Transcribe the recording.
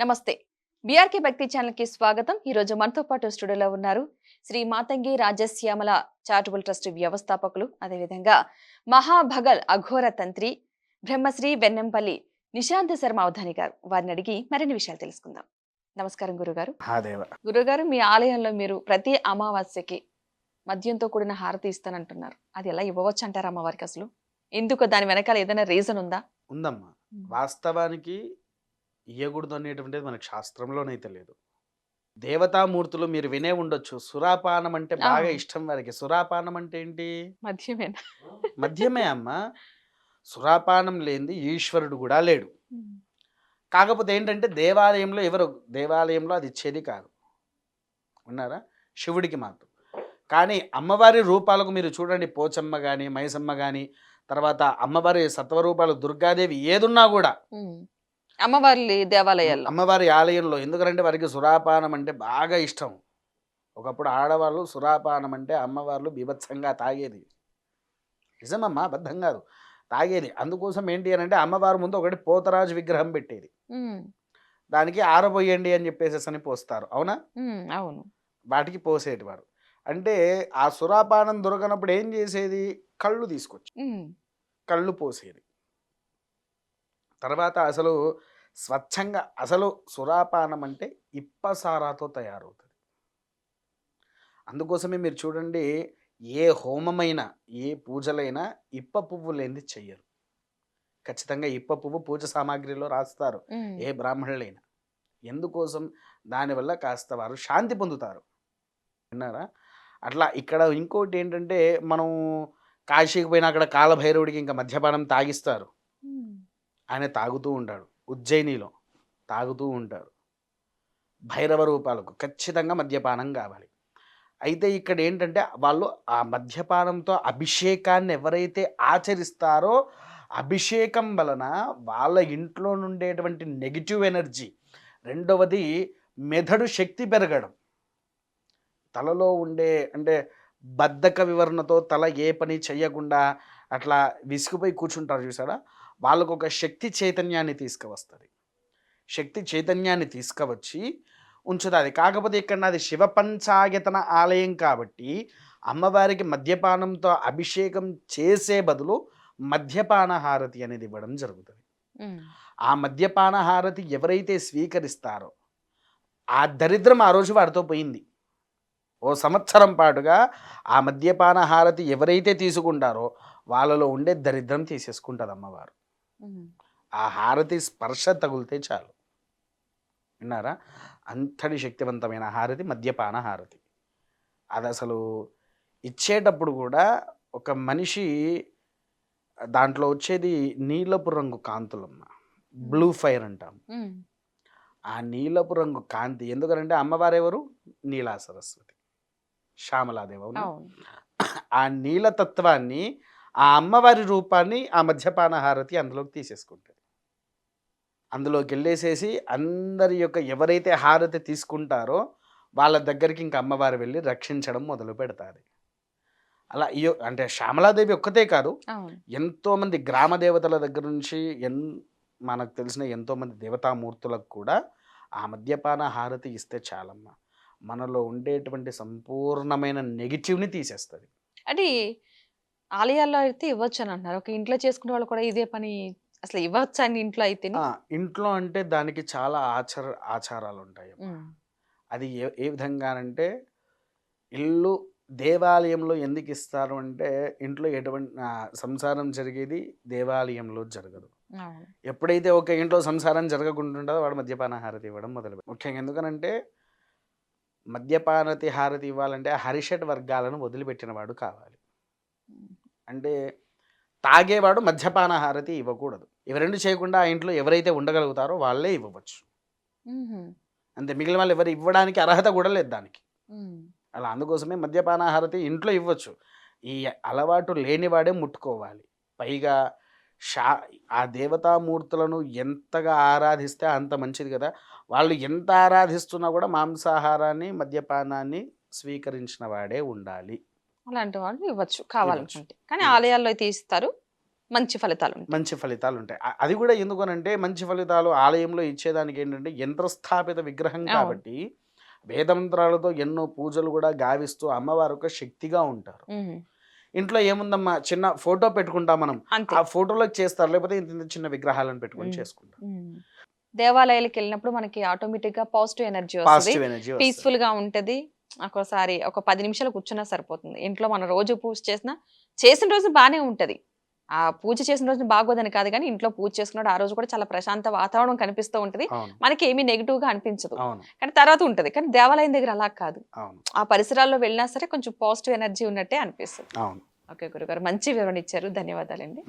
నమస్తే. బీఆర్కే భక్తి ఛానల్కి స్వాగతం. ఈ రోజు మనతో పాటు స్టూడియోలో ఉన్నారు శ్రీ మాతంగి రాజశ్యామల చారిటబుల్ ట్రస్ట్ వ్యవస్థాపకులు అదేవిధంగా మహాభగల్ అఘోర తంత్రి బ్రహ్మశ్రీ వెన్నెంపల్లి నిశాంత శర్మ అవధాని గారు. వారిని అడిగి మరిన్ని విషయాలు తెలుసుకుందాం. నమస్కారం గురుగారు. గురుగారు మీ ఆలయంలో మీరు ప్రతి అమావాస్యకి మద్యంతో కూడిన హారతి ఇస్తానంటున్నారు. అది ఎలా ఇవ్వవచ్చు అంటారు అమ్మవారికి అసలు? ఎందుకు దాని వెనకాల ఏదైనా రీజన్ ఉందా? ఉందమ్మా. వాస్తవానికి ఇయ్యకూడదు అనేటువంటిది మనకు శాస్త్రంలోనైతే లేదు. దేవతామూర్తులు మీరు వినే ఉండొచ్చు. సురాపానం అంటే బాగా. ఇష్టం వారికి. సురాపానం అంటే ఏంటి? మద్యమేనా మద్యమే అమ్మ. సురాపానం లేనిది ఈశ్వరుడు కూడా లేడు. కాకపోతే ఏంటంటే దేవాలయంలో ఎవరు? దేవాలయంలో అది ఇచ్చేది కాదు. ఉన్నారా? శివుడికి మాత్రం. కానీ అమ్మవారి రూపాలకు మీరు చూడండి. పోచమ్మ కానీ మైసమ్మ కానీ తర్వాత అమ్మవారి సత్వరూపాలు దుర్గాదేవి ఏదున్నా కూడా. అమ్మవారి దేవాలయాల్లో. అమ్మవారి ఆలయంలో ఎందుకంటే వారికి సురాపానం అంటే బాగా ఇష్టం. ఒకప్పుడు ఆడవాళ్ళు సురాపానం అంటే అమ్మవార్లు బీభత్సంగా తాగేది. నిజమమ్మా అబద్ధం కాదు. తాగేది. అందుకోసం ఏంటి అని అంటే అమ్మవారి ముందు ఒకటి పోతరాజు విగ్రహం పెట్టేది. దానికి ఆరబోయండి అని చెప్పేసి అని పోస్తారు. అవునా? అవును. వాటికి పోసేటివారు. అంటే ఆ సురాపానం దొరకనప్పుడు ఏం చేసేది? కళ్ళు తీసుకొచ్చి. కళ్ళు పోసేది. తర్వాత అసలు స్వచ్ఛంగా అసలు సురాపానం అంటే ఇప్పసారాతో తయారవుతుంది. అందుకోసమే మీరు చూడండి ఏ హోమమైనా ఏ పూజలైనా ఇప్ప పువ్వు లేనిది చెయ్యరు. ఖచ్చితంగా ఇప్ప పువ్వు పూజ సామాగ్రిలో రాస్తారు. ఏ బ్రాహ్మణులైనా. ఎందుకోసం? దానివల్ల కాస్త వారు శాంతి పొందుతారు. విన్నారా? అట్లా ఇక్కడ ఇంకోటి ఏంటంటే మనం కాశీకి పోయినా అక్కడ కాలభైరవుడికి ఇంకా మద్యపానం తాగిస్తారు. ఆయన తాగుతూ ఉంటాడు. ఉజ్జయినిలో తాగుతూ ఉంటారు. భైరవ రూపాలకు ఖచ్చితంగా మద్యపానం కావాలి. అయితే ఇక్కడ ఏంటంటే వాళ్ళు ఆ మద్యపానంతో అభిషేకాన్ని ఎవరైతే ఆచరిస్తారో అభిషేకం వలన వాళ్ళ ఇంట్లో నుండేటువంటి నెగిటివ్ ఎనర్జీ రెండవది మెదడు శక్తి పెరగడం. తలలో ఉండే అంటే బద్ధక వివరణతో తల ఏ పని చేయకుండా అట్లా విసిగిపోయి కూర్చుంటారు చూసారా? వాళ్ళకు ఒక శక్తి చైతన్యాన్ని తీసుకువస్తుంది శక్తి చైతన్యాన్ని తీసుకువచ్చి ఉంచుతుంది కాకపోతే ఇక్కడ నాది శివ పంచాయతన ఆలయం కాబట్టి అమ్మవారికి మద్యపానంతో అభిషేకం చేసే బదులు మద్యపాన హారతి అనేది ఇవ్వడం జరుగుతుంది. ఆ మద్యపాన హారతి ఎవరైతే స్వీకరిస్తారో ఆ దరిద్రం ఆ రోజు వారితో పోయింది ఓ సంవత్సరం పాటుగా ఆ మద్యపాన హారతి ఎవరైతే తీసుకుంటారో వాళ్ళలో ఉండే దరిద్రం తీసేసుకుంటుంది అమ్మవారు. ఆ హారతి స్పర్శ తగులితే చాలు. విన్నారా? అంతటి శక్తివంతమైన హారతి మద్యపాన హారతి. అది అసలు ఇచ్చేటప్పుడు కూడా ఒక మనిషి దాంట్లో వచ్చేది నీలపు రంగు కాంతులమ్మ. బ్లూ ఫైర్ అంటాం. ఆ నీలపు రంగు కాంతి ఎందుకంటే అమ్మవారు ఎవరు? నీలా సరస్వతి. శ్యామలాదేవి ఆ నీలతత్వాన్ని ఆ అమ్మవారి రూపాన్ని ఆ మద్యపాన హారతి అందులోకి తీసేసుకుంటుంది. అందులోకి వెళ్ళేసేసి అందరి యొక్క ఎవరైతే హారతి తీసుకుంటారో వాళ్ళ దగ్గరికి ఇంకా అమ్మవారు వెళ్ళి రక్షించడం మొదలు పెడతారు అలా ఈ యొ- అంటే శ్యామలాదేవి ఒక్కతే కాదు ఎంతోమంది గ్రామ దేవతల దగ్గర నుంచి ఎన్ మనకు తెలిసిన ఎంతోమంది దేవతామూర్తులకు కూడా ఆ మద్యపాన హారతి ఇస్తే చాలమ్మా. మనలో ఉండేటువంటి సంపూర్ణమైన నెగిటివ్ని తీసేస్తుంది. అంటే ఆలయాల్లో అయితే ఇవ్వచ్చు అని అంటున్నారు ఒక ఇంట్లో చేసుకునే వాళ్ళు కూడా ఇదే పని అసలు ఇవ్వచ్చు అని ఇంట్లో అయితే ఆ, ఇంట్లో అంటే దానికి చాలా ఆచార ఆచారాలు ఉంటాయి అది ఏ ఏ విధంగానంటే ఇల్లు దేవాలయంలో ఎందుకు ఇస్తారు అంటే ఇంట్లో ఎటువంటి ఆ, సంసారం జరిగేది దేవాలయంలో జరగదు. అవును. ఎప్పుడైతే ఒక ఇంట్లో సంసారం జరగకుంటుంటుందో వాడు మద్యపాన హారతి ఇవ్వడం మొదలు ముఖ్యంగా ఎందుకనంటే మద్యపానతి హారతి ఇవ్వాలంటే హరిషడ్ వర్గాలను వదిలిపెట్టిన వాడు కావాలి. అంటే తాగేవాడు మద్యపాన హారతి ఇవ్వకూడదు. ఇవి రెండు చేయకుండా ఆ ఇంట్లో ఎవరైతే ఉండగలుగుతారో వాళ్ళే ఇవ్వవచ్చు. అంతే మిగిలిన వాళ్ళు ఎవరు ఇవ్వడానికి అర్హత కూడా లేదు దానికి. అలా అందుకోసమే మద్యపాన హారతి ఇంట్లో ఇవ్వచ్చు. ఈ అలవాటు లేనివాడే ముట్టుకోవాలి. పైగా షా ఆ దేవతామూర్తులను ఎంతగా ఆరాధిస్తే అంత మంచిది కదా. వాళ్ళు ఎంత ఆరాధిస్తున్నా కూడా మాంసాహారాన్ని మద్యపానాన్ని స్వీకరించిన వాడే ఉండాలి. అలాంటి వాళ్ళు ఇవ్వచ్చు కావాలనుకుంటే. కానీ. ఆలయాల్లో అయితే ఇస్తారు మంచి ఫలితాలు మంచి ఫలితాలు ఉంటాయి. అది కూడా ఎందుకనంటే మంచి ఫలితాలు ఆలయంలో ఇచ్చేదానికి ఏంటంటే యంత్రస్థాపిత విగ్రహం. కాబట్టి వేదమంత్రాలతో ఎన్నో పూజలు కూడా గావిస్తూ అమ్మవారు ఒక శక్తిగా ఉంటారు. ఇంట్లో ఏముందమ్మా? చిన్న ఫోటో పెట్టుకుంటాం మనం. ఆ ఫోటోలో చేస్తారు. లేకపోతే ఇంత చిన్న విగ్రహాలను పెట్టుకొని. చేసుకుంటాం. దేవాలయాలకు వెళ్ళినప్పుడు మనకి ఆటోమేటిక్గా పాజిటివ్ ఎనర్జీ వస్తుంది. పాజిటివ్ ఎనర్జీ పీస్ఫుల్గా ఉంటది. ఒక్కోసారి ఒక పది నిమిషాలు కూర్చున్నా సరిపోతుంది. ఇంట్లో మనం రోజు పూజ చేసినా చేసిన రోజు బాగానే ఉంటది. ఆ పూజ చేసిన రోజు బాగోదని కాదు కానీ ఇంట్లో పూజ చేసుకున్నాడు ఆ రోజు కూడా చాలా ప్రశాంత వాతావరణం కనిపిస్తూ ఉంటది. మనకి ఏమీ నెగిటివ్గా అనిపించదు కానీ తర్వాత ఉంటది. కానీ దేవాలయం దగ్గర అలా కాదు. ఆ పరిసరాల్లో వెళ్ళినా సరే కొంచెం పాజిటివ్ ఎనర్జీ ఉన్నట్టే అనిపిస్తుంది. ఓకే గురుగారు మంచి వివరణ ఇచ్చారు. ధన్యవాదాలండి.